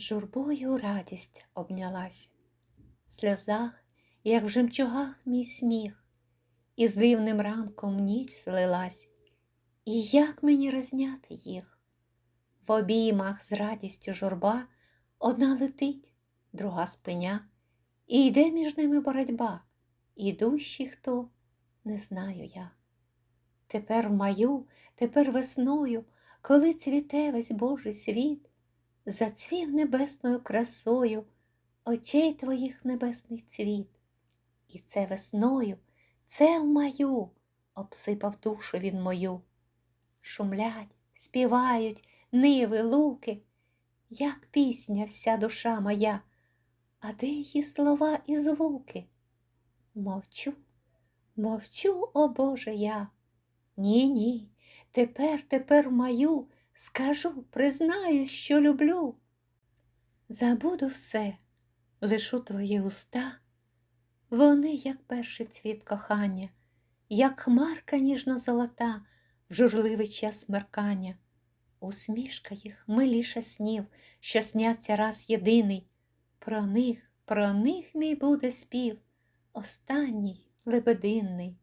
журбою радість обнялась, в сльозах, як в жемчугах мій сміх, і з дивним ранком ніч слилась, і як мені розняти їх? В обіймах з радістю журба одна летить, друга спиня, і йде між ними боротьба, ідущий хто, не знаю я. Тепер в маю, тепер весною, коли цвіте весь Божий світ, зацвів небесною красою очей твоїх небесний цвіт. І це весною, це в маю, обсипав душу він мою. Шумлять, співають ниви, луки, як пісня вся душа моя, а де її слова і звуки? Мовчу, мовчу, о Боже я. Ні, ні, тепер, тепер маю, скажу, признаюсь, що люблю. Забуду все, лишу твої уста, вони, як перший цвіт кохання, як хмарка ніжно-золота в журливий час смеркання. Усмішка їх миліша снів, що сняться раз єдиний. Про них, про них мій буде спів, останній лебединний.